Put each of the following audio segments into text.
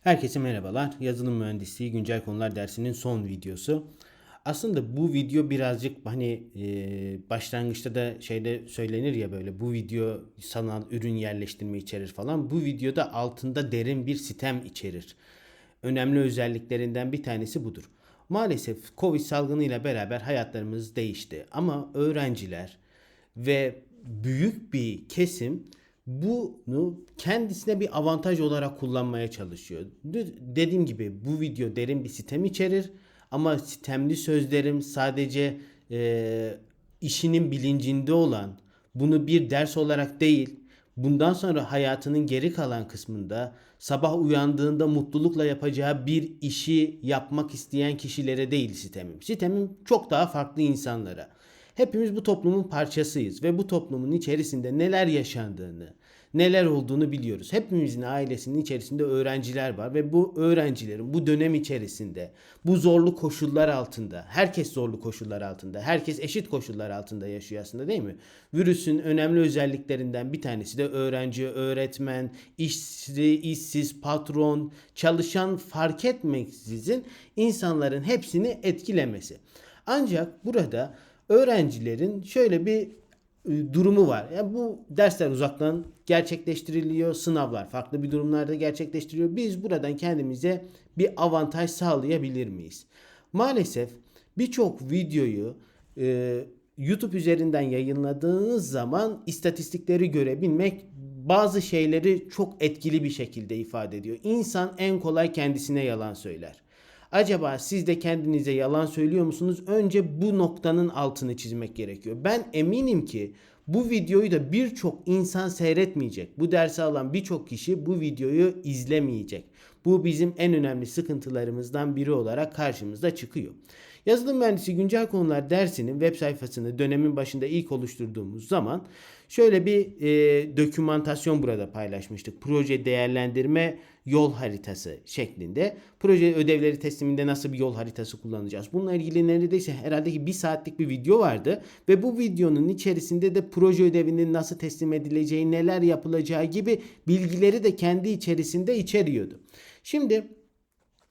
Herkese merhabalar. Yazılım mühendisliği güncel konular dersinin son videosu. Aslında bu video birazcık hani e, başlangıçta da şeyde söylenir ya böyle bu video sanal ürün yerleştirme içerir falan. Bu videoda altında derin bir sistem içerir. Önemli özelliklerinden bir tanesi budur. Maalesef Covid salgınıyla beraber hayatlarımız değişti ama öğrenciler ve büyük bir kesim bunu kendisine bir avantaj olarak kullanmaya çalışıyor. Dediğim gibi bu video derin bir sistem içerir ama sistemli sözlerim sadece e, işinin bilincinde olan bunu bir ders olarak değil bundan sonra hayatının geri kalan kısmında sabah uyandığında mutlulukla yapacağı bir işi yapmak isteyen kişilere değil sistemim. Sistemim çok daha farklı insanlara. Hepimiz bu toplumun parçasıyız ve bu toplumun içerisinde neler yaşandığını, neler olduğunu biliyoruz. Hepimizin ailesinin içerisinde öğrenciler var ve bu öğrencilerin bu dönem içerisinde bu zorlu koşullar altında, herkes zorlu koşullar altında, herkes eşit koşullar altında yaşıyor aslında değil mi? Virüsün önemli özelliklerinden bir tanesi de öğrenci, öğretmen, işsiz, işsiz, patron, çalışan fark etmeksizin insanların hepsini etkilemesi. Ancak burada öğrencilerin şöyle bir e, durumu var. Yani bu dersler uzaktan gerçekleştiriliyor, sınavlar farklı bir durumlarda gerçekleştiriliyor. Biz buradan kendimize bir avantaj sağlayabilir miyiz? Maalesef birçok videoyu e, YouTube üzerinden yayınladığınız zaman istatistikleri görebilmek bazı şeyleri çok etkili bir şekilde ifade ediyor. İnsan en kolay kendisine yalan söyler. Acaba siz de kendinize yalan söylüyor musunuz? Önce bu noktanın altını çizmek gerekiyor. Ben eminim ki bu videoyu da birçok insan seyretmeyecek. Bu dersi alan birçok kişi bu videoyu izlemeyecek. Bu bizim en önemli sıkıntılarımızdan biri olarak karşımıza çıkıyor. Yazılım mühendisi güncel konular dersinin web sayfasını dönemin başında ilk oluşturduğumuz zaman şöyle bir e, dokümantasyon burada paylaşmıştık. Proje değerlendirme yol haritası şeklinde. Proje ödevleri tesliminde nasıl bir yol haritası kullanacağız? Bununla ilgili neredeyse herhalde ki bir saatlik bir video vardı. Ve bu videonun içerisinde de proje ödevinin nasıl teslim edileceği, neler yapılacağı gibi bilgileri de kendi içerisinde içeriyordu. Şimdi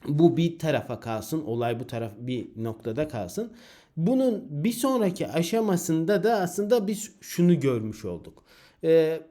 bu bir tarafa kalsın. Olay bu taraf bir noktada kalsın. Bunun bir sonraki aşamasında da aslında biz şunu görmüş olduk. Ee,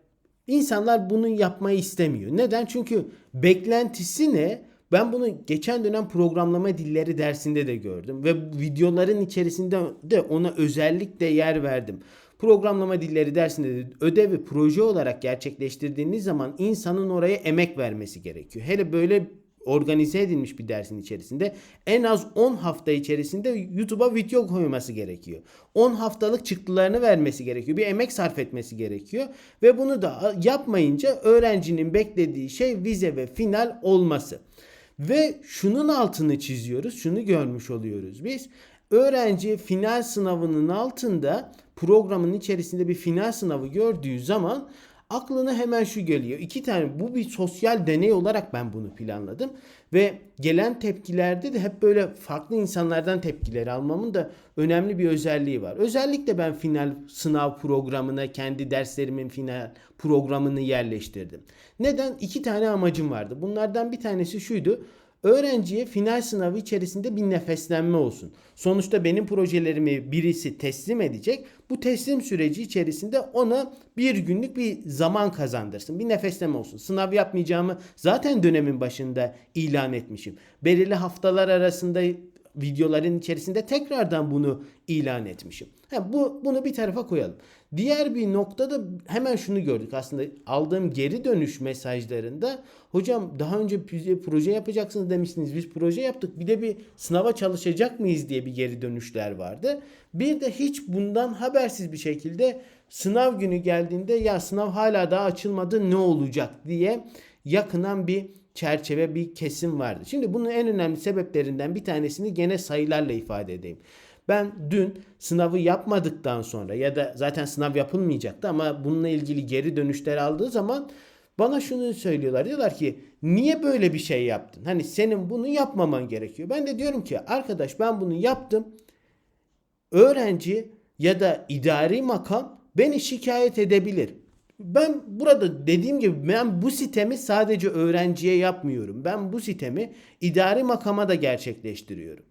insanlar bunu yapmayı istemiyor. Neden? Çünkü beklentisi ne? Ben bunu geçen dönem programlama dilleri dersinde de gördüm ve videoların içerisinde de ona özellikle yer verdim. Programlama dilleri dersinde de ödevi proje olarak gerçekleştirdiğiniz zaman insanın oraya emek vermesi gerekiyor. Hele böyle organize edilmiş bir dersin içerisinde en az 10 hafta içerisinde YouTube'a video koyması gerekiyor. 10 haftalık çıktılarını vermesi gerekiyor. Bir emek sarf etmesi gerekiyor ve bunu da yapmayınca öğrencinin beklediği şey vize ve final olması. Ve şunun altını çiziyoruz. Şunu görmüş oluyoruz biz. Öğrenci final sınavının altında programın içerisinde bir final sınavı gördüğü zaman aklına hemen şu geliyor. İki tane bu bir sosyal deney olarak ben bunu planladım. Ve gelen tepkilerde de hep böyle farklı insanlardan tepkileri almamın da önemli bir özelliği var. Özellikle ben final sınav programına kendi derslerimin final programını yerleştirdim. Neden? İki tane amacım vardı. Bunlardan bir tanesi şuydu öğrenciye final sınavı içerisinde bir nefeslenme olsun. Sonuçta benim projelerimi birisi teslim edecek. Bu teslim süreci içerisinde ona bir günlük bir zaman kazandırsın. Bir nefesleme olsun. Sınav yapmayacağımı zaten dönemin başında ilan etmişim. Belirli haftalar arasında videoların içerisinde tekrardan bunu ilan etmişim. Ha, bu bunu bir tarafa koyalım. Diğer bir noktada hemen şunu gördük aslında aldığım geri dönüş mesajlarında hocam daha önce proje yapacaksınız demiştiniz biz proje yaptık bir de bir sınava çalışacak mıyız diye bir geri dönüşler vardı. Bir de hiç bundan habersiz bir şekilde sınav günü geldiğinde ya sınav hala daha açılmadı ne olacak diye yakınan bir çerçeve bir kesim vardı. Şimdi bunun en önemli sebeplerinden bir tanesini gene sayılarla ifade edeyim. Ben dün sınavı yapmadıktan sonra ya da zaten sınav yapılmayacaktı ama bununla ilgili geri dönüşler aldığı zaman bana şunu söylüyorlar. Diyorlar ki niye böyle bir şey yaptın? Hani senin bunu yapmaman gerekiyor. Ben de diyorum ki arkadaş ben bunu yaptım. Öğrenci ya da idari makam beni şikayet edebilir. Ben burada dediğim gibi ben bu sitemi sadece öğrenciye yapmıyorum. Ben bu sitemi idari makama da gerçekleştiriyorum.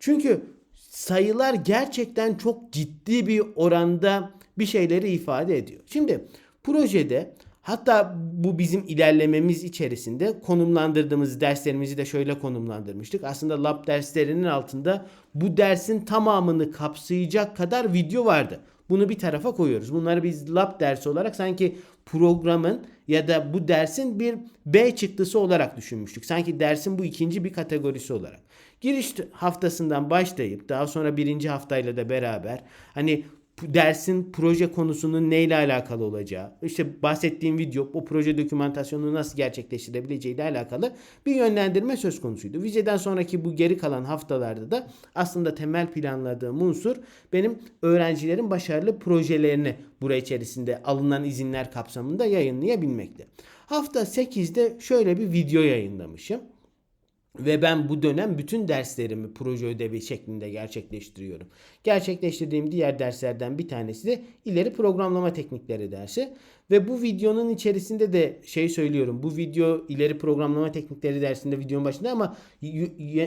Çünkü sayılar gerçekten çok ciddi bir oranda bir şeyleri ifade ediyor. Şimdi projede hatta bu bizim ilerlememiz içerisinde konumlandırdığımız derslerimizi de şöyle konumlandırmıştık. Aslında lab derslerinin altında bu dersin tamamını kapsayacak kadar video vardı. Bunu bir tarafa koyuyoruz. Bunları biz lab dersi olarak sanki programın ya da bu dersin bir B çıktısı olarak düşünmüştük. Sanki dersin bu ikinci bir kategorisi olarak. Giriş haftasından başlayıp daha sonra birinci haftayla da beraber hani dersin proje konusunun neyle alakalı olacağı, işte bahsettiğim video o proje dokümantasyonunu nasıl gerçekleştirebileceği ile alakalı bir yönlendirme söz konusuydu. Vizeden sonraki bu geri kalan haftalarda da aslında temel planladığım unsur benim öğrencilerin başarılı projelerini buraya içerisinde alınan izinler kapsamında yayınlayabilmekte. Hafta 8'de şöyle bir video yayınlamışım. Ve ben bu dönem bütün derslerimi proje ödevi şeklinde gerçekleştiriyorum. Gerçekleştirdiğim diğer derslerden bir tanesi de ileri programlama teknikleri dersi. Ve bu videonun içerisinde de şey söylüyorum. Bu video ileri programlama teknikleri dersinde videonun başında ama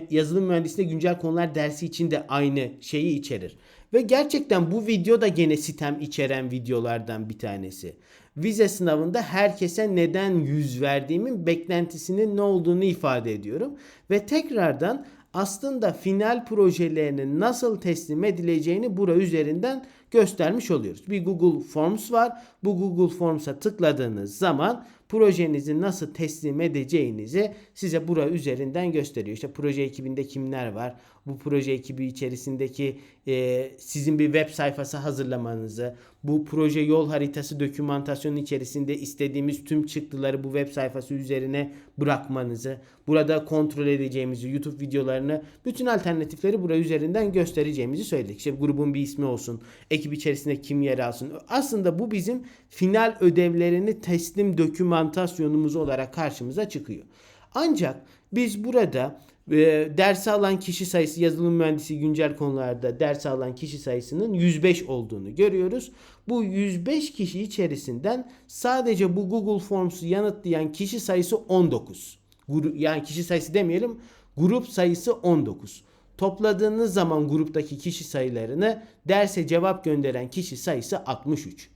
yazılım mühendisliğinde güncel konular dersi için de aynı şeyi içerir. Ve gerçekten bu video da gene sitem içeren videolardan bir tanesi. Vize sınavında herkese neden yüz verdiğimin beklentisinin ne olduğunu ifade ediyorum. Ve tekrardan aslında final projelerinin nasıl teslim edileceğini bura üzerinden göstermiş oluyoruz. Bir Google Forms var. Bu Google Forms'a tıkladığınız zaman projenizi nasıl teslim edeceğinizi size bura üzerinden gösteriyor. İşte proje ekibinde kimler var? Bu proje ekibi içerisindeki e, sizin bir web sayfası hazırlamanızı, bu proje yol haritası dokümantasyonu içerisinde istediğimiz tüm çıktıları bu web sayfası üzerine bırakmanızı, burada kontrol edeceğimizi, YouTube videolarını, bütün alternatifleri buraya üzerinden göstereceğimizi söyledik. İşte grubun bir ismi olsun, ekip içerisinde kim yer alsın. Aslında bu bizim final ödevlerini teslim dokümantasyonumuz olarak karşımıza çıkıyor. Ancak biz burada e, ders alan kişi sayısı yazılım mühendisi güncel konularda ders alan kişi sayısının 105 olduğunu görüyoruz. Bu 105 kişi içerisinden sadece bu Google Forms'u yanıtlayan kişi sayısı 19. Yani kişi sayısı demeyelim grup sayısı 19. Topladığınız zaman gruptaki kişi sayılarını derse cevap gönderen kişi sayısı 63.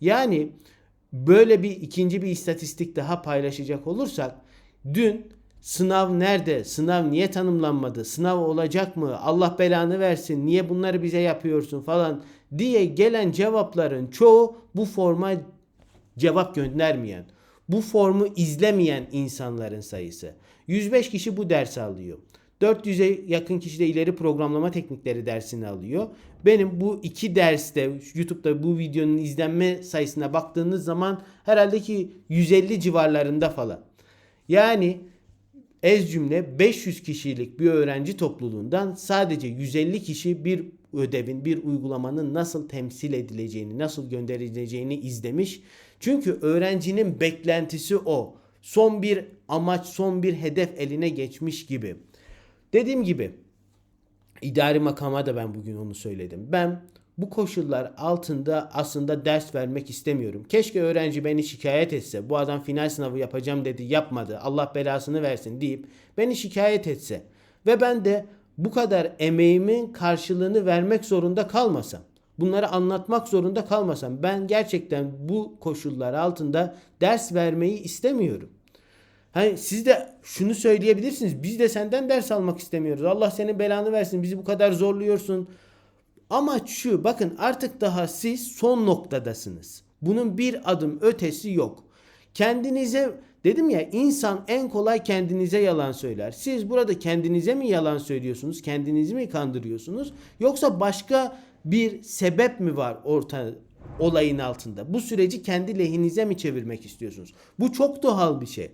Yani böyle bir ikinci bir istatistik daha paylaşacak olursak dün sınav nerede? Sınav niye tanımlanmadı? Sınav olacak mı? Allah belanı versin. Niye bunları bize yapıyorsun falan diye gelen cevapların çoğu bu forma cevap göndermeyen, bu formu izlemeyen insanların sayısı. 105 kişi bu ders alıyor. 400'e yakın kişi de ileri programlama teknikleri dersini alıyor. Benim bu iki derste YouTube'da bu videonun izlenme sayısına baktığınız zaman herhalde ki 150 civarlarında falan. Yani ez cümle 500 kişilik bir öğrenci topluluğundan sadece 150 kişi bir ödevin, bir uygulamanın nasıl temsil edileceğini, nasıl gönderileceğini izlemiş. Çünkü öğrencinin beklentisi o. Son bir amaç, son bir hedef eline geçmiş gibi. Dediğim gibi idari makama da ben bugün onu söyledim. Ben bu koşullar altında aslında ders vermek istemiyorum. Keşke öğrenci beni şikayet etse. Bu adam final sınavı yapacağım dedi yapmadı. Allah belasını versin deyip beni şikayet etse. Ve ben de bu kadar emeğimin karşılığını vermek zorunda kalmasam. Bunları anlatmak zorunda kalmasam. Ben gerçekten bu koşullar altında ders vermeyi istemiyorum. Hani siz de şunu söyleyebilirsiniz. Biz de senden ders almak istemiyoruz. Allah senin belanı versin. Bizi bu kadar zorluyorsun. Amaç şu bakın artık daha siz son noktadasınız. Bunun bir adım ötesi yok. Kendinize dedim ya insan en kolay kendinize yalan söyler. Siz burada kendinize mi yalan söylüyorsunuz? Kendinizi mi kandırıyorsunuz? Yoksa başka bir sebep mi var orta olayın altında? Bu süreci kendi lehinize mi çevirmek istiyorsunuz? Bu çok doğal bir şey.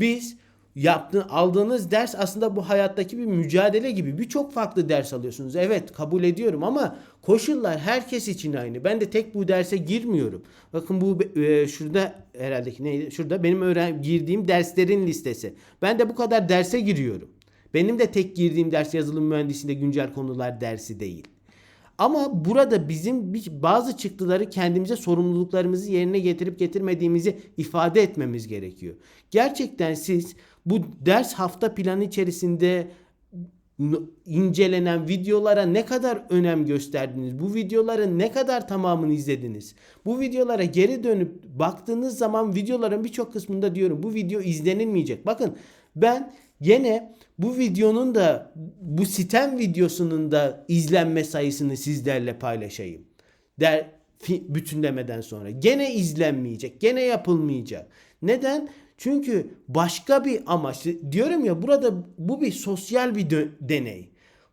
Biz yaptığın aldığınız ders aslında bu hayattaki bir mücadele gibi birçok farklı ders alıyorsunuz. Evet kabul ediyorum ama koşullar herkes için aynı. Ben de tek bu derse girmiyorum. Bakın bu e, şurada herhalde ki neydi? Şurada benim öğren girdiğim derslerin listesi. Ben de bu kadar derse giriyorum. Benim de tek girdiğim ders yazılım mühendisliğinde güncel konular dersi değil. Ama burada bizim bazı çıktıları kendimize sorumluluklarımızı yerine getirip getirmediğimizi ifade etmemiz gerekiyor. Gerçekten siz bu ders hafta planı içerisinde incelenen videolara ne kadar önem gösterdiniz? Bu videoların ne kadar tamamını izlediniz? Bu videolara geri dönüp baktığınız zaman videoların birçok kısmında diyorum bu video izlenilmeyecek. Bakın ben gene bu videonun da bu sitem videosunun da izlenme sayısını sizlerle paylaşayım. Der bütünlemeden sonra gene izlenmeyecek, gene yapılmayacak. Neden? Çünkü başka bir amaç. Diyorum ya burada bu bir sosyal bir deney.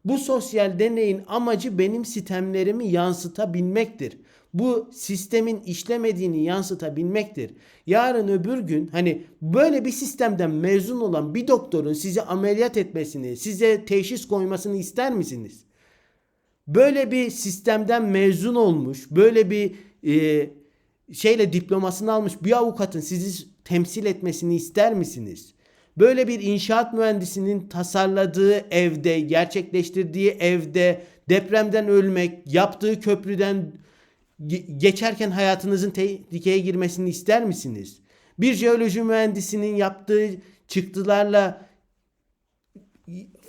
Bu sosyal deneyin amacı benim sistemlerimi yansıtabilmektir. Bu sistemin işlemediğini yansıtabilmektir. Yarın öbür gün hani böyle bir sistemden mezun olan bir doktorun sizi ameliyat etmesini, size teşhis koymasını ister misiniz? böyle bir sistemden mezun olmuş, böyle bir e, şeyle diplomasını almış bir avukatın sizi temsil etmesini ister misiniz? Böyle bir inşaat mühendisinin tasarladığı evde, gerçekleştirdiği evde depremden ölmek, yaptığı köprüden ge- geçerken hayatınızın tehlikeye girmesini ister misiniz? Bir jeoloji mühendisinin yaptığı çıktılarla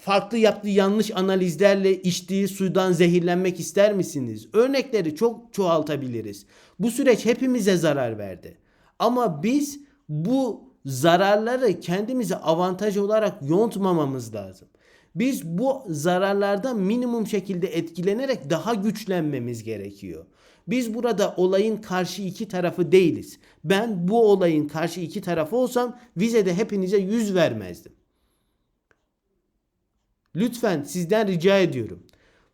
farklı yaptığı yanlış analizlerle içtiği sudan zehirlenmek ister misiniz? Örnekleri çok çoğaltabiliriz. Bu süreç hepimize zarar verdi. Ama biz bu zararları kendimize avantaj olarak yontmamamız lazım. Biz bu zararlardan minimum şekilde etkilenerek daha güçlenmemiz gerekiyor. Biz burada olayın karşı iki tarafı değiliz. Ben bu olayın karşı iki tarafı olsam vizede hepinize yüz vermezdim. Lütfen sizden rica ediyorum.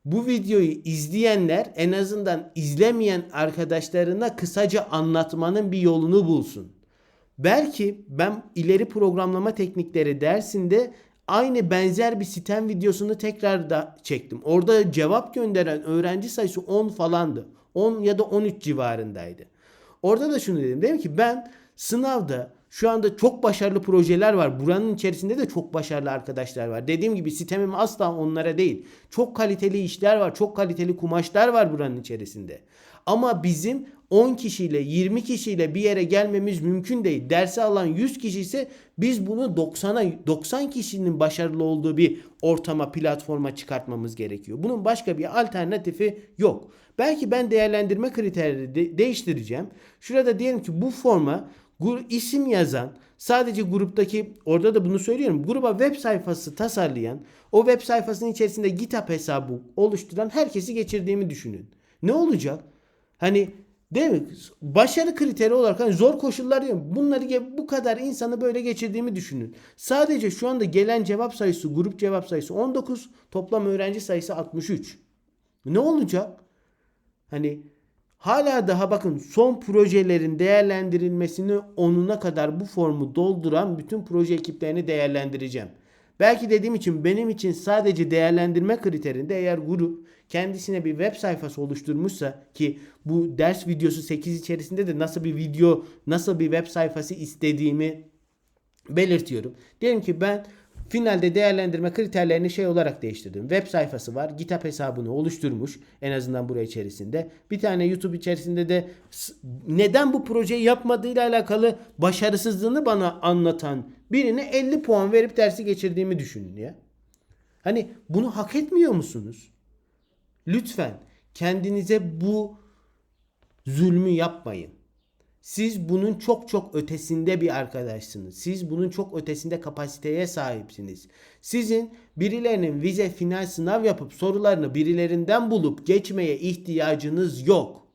Bu videoyu izleyenler en azından izlemeyen arkadaşlarına kısaca anlatmanın bir yolunu bulsun. Belki ben ileri programlama teknikleri dersinde aynı benzer bir sistem videosunu tekrar da çektim. Orada cevap gönderen öğrenci sayısı 10 falandı. 10 ya da 13 civarındaydı. Orada da şunu dedim. Dedim ki ben sınavda şu anda çok başarılı projeler var. Buranın içerisinde de çok başarılı arkadaşlar var. Dediğim gibi sistemim asla onlara değil. Çok kaliteli işler var. Çok kaliteli kumaşlar var buranın içerisinde. Ama bizim 10 kişiyle 20 kişiyle bir yere gelmemiz mümkün değil. Dersi alan 100 kişi ise biz bunu 90'a 90 kişinin başarılı olduğu bir ortama, platforma çıkartmamız gerekiyor. Bunun başka bir alternatifi yok. Belki ben değerlendirme kriterleri de- değiştireceğim. Şurada diyelim ki bu forma isim yazan sadece gruptaki orada da bunu söylüyorum. Gruba web sayfası tasarlayan o web sayfasının içerisinde GitHub hesabı oluşturan herkesi geçirdiğimi düşünün. Ne olacak? Hani değil mi? Başarı kriteri olarak hani zor koşullar diyorum. Bunları bu kadar insanı böyle geçirdiğimi düşünün. Sadece şu anda gelen cevap sayısı, grup cevap sayısı 19, toplam öğrenci sayısı 63. Ne olacak? Hani hala daha bakın son projelerin değerlendirilmesini onuna kadar bu formu dolduran bütün proje ekiplerini değerlendireceğim. Belki dediğim için benim için sadece değerlendirme kriterinde eğer grup kendisine bir web sayfası oluşturmuşsa ki bu ders videosu 8 içerisinde de nasıl bir video, nasıl bir web sayfası istediğimi belirtiyorum. Diyelim ki ben finalde değerlendirme kriterlerini şey olarak değiştirdim. Web sayfası var. GitHub hesabını oluşturmuş. En azından buraya içerisinde. Bir tane YouTube içerisinde de neden bu projeyi yapmadığıyla alakalı başarısızlığını bana anlatan birine 50 puan verip dersi geçirdiğimi düşünün ya. Hani bunu hak etmiyor musunuz? Lütfen kendinize bu zulmü yapmayın. Siz bunun çok çok ötesinde bir arkadaşsınız. Siz bunun çok ötesinde kapasiteye sahipsiniz. Sizin birilerinin vize final sınav yapıp sorularını birilerinden bulup geçmeye ihtiyacınız yok.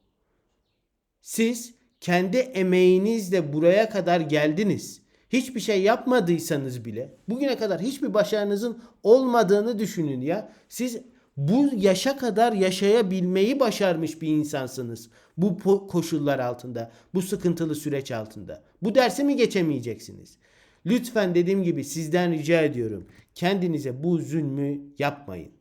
Siz kendi emeğinizle buraya kadar geldiniz. Hiçbir şey yapmadıysanız bile bugüne kadar hiçbir başarınızın olmadığını düşünün ya. Siz bu yaşa kadar yaşayabilmeyi başarmış bir insansınız. Bu koşullar altında, bu sıkıntılı süreç altında. Bu dersi mi geçemeyeceksiniz? Lütfen dediğim gibi sizden rica ediyorum. Kendinize bu zulmü yapmayın.